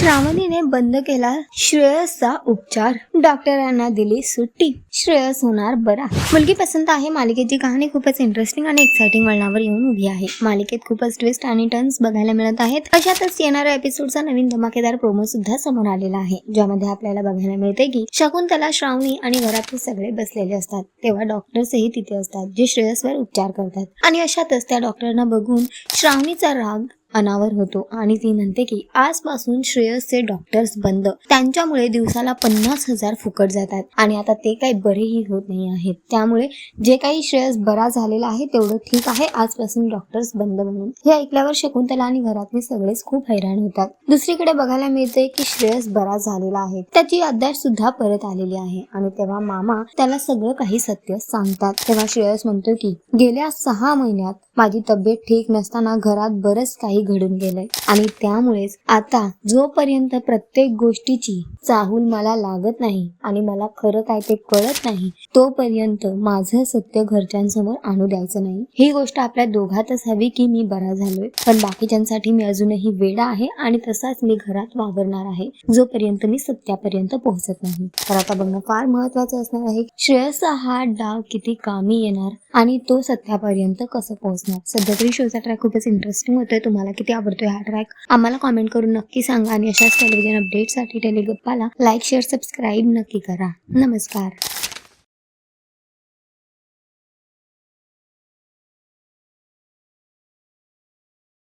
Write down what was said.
श्रावणीने बंद केला श्रेयसचा उपचार. डॉक्टरांना दिली सुट्टी. श्रेयस होणार बरा. मुलगी पसंत आहे मालिकेची. कहाणी खूपच इंटरेस्टिंग आणि एक्साइटिंग वळणावर येऊन उभी आहे. मालिकेत खूपच ट्विस्ट आणि टर्न्स बघायला मिळत आहेत. अशातच येणाऱ्या एपिसोडचा नवीन धमाकेदार प्रोमो सुद्धा समोर आलेला आहे. ज्यामध्ये आपल्याला बघायला मिळते की शकुंतला श्रावणी आणि घरातले सगळे बसलेले असतात. तेव्हा डॉक्टर्सही तिथे असतात जे श्रेयसवर उपचार करतात. आणि अशातच त्या डॉक्टरांना बघून श्रावणीचा राग अनावर होतो. आणि ती म्हणते की आजपासून श्रेयसचे डॉक्टर्स बंद. त्यांच्यामुळे दिवसाला पन्नास हजार फुकट जातात. आणि आता ते काही बरेही होत नाही आहेत. त्यामुळे जे काही श्रेयस बरा झालेला आहे तेवढं ठीक आहे. आजपासून डॉक्टर्स बंद म्हणून. हे ऐकल्यावर शकुंतला आणि घरातले सगळेच खूप हैराण होतात. दुसरीकडे बघायला मिळते की श्रेयस बरा झालेला आहे. त्याची अद्याप सुद्धा परत आलेली आहे. आणि तेव्हा मामा त्याला सगळं काही सत्य सांगतात. तेव्हा श्रेयस म्हणतो की गेल्या सहा महिन्यात माझी तब्येत ठीक नसताना घरात बरंच काही घडून गेलंय. आणि त्यामुळेच आता जोपर्यंत प्रत्येक गोष्टीची चाहूल मला लागत नाही आणि मला खरं काय ते कळत नाही तोपर्यंत माझं सत्य घरच्यांसमोर आणू द्यायचं नाही. ही गोष्ट आपल्या दोघातच हवी की मी बरा झालोय. पण बाकीच्यांसाठी मी अजूनही वेडा आहे आणि तसाच मी घरात वावरणार आहे जोपर्यंत मी सत्यापर्यंत पोहोचत नाही. तर आता बघणं फार महत्वाचं असणार आहे श्रेयसचा हा डाव किती कामी येणार आणि तो सत्यापर्यंत कसं पोहोचणार? सध्या तरी शोचा ट्रॅक खूपच इंटरेस्टिंग होतोय तुम्हाला किती आवडतोय हा ट्रॅक आम्हाला कॉमेंट करून नक्की सांगा आणि अशाच टेलिव्हिजन अपडेटसाठी टेलिगप्पाला लाईक शेअर सबस्क्राईब नक्की करा. नमस्कार.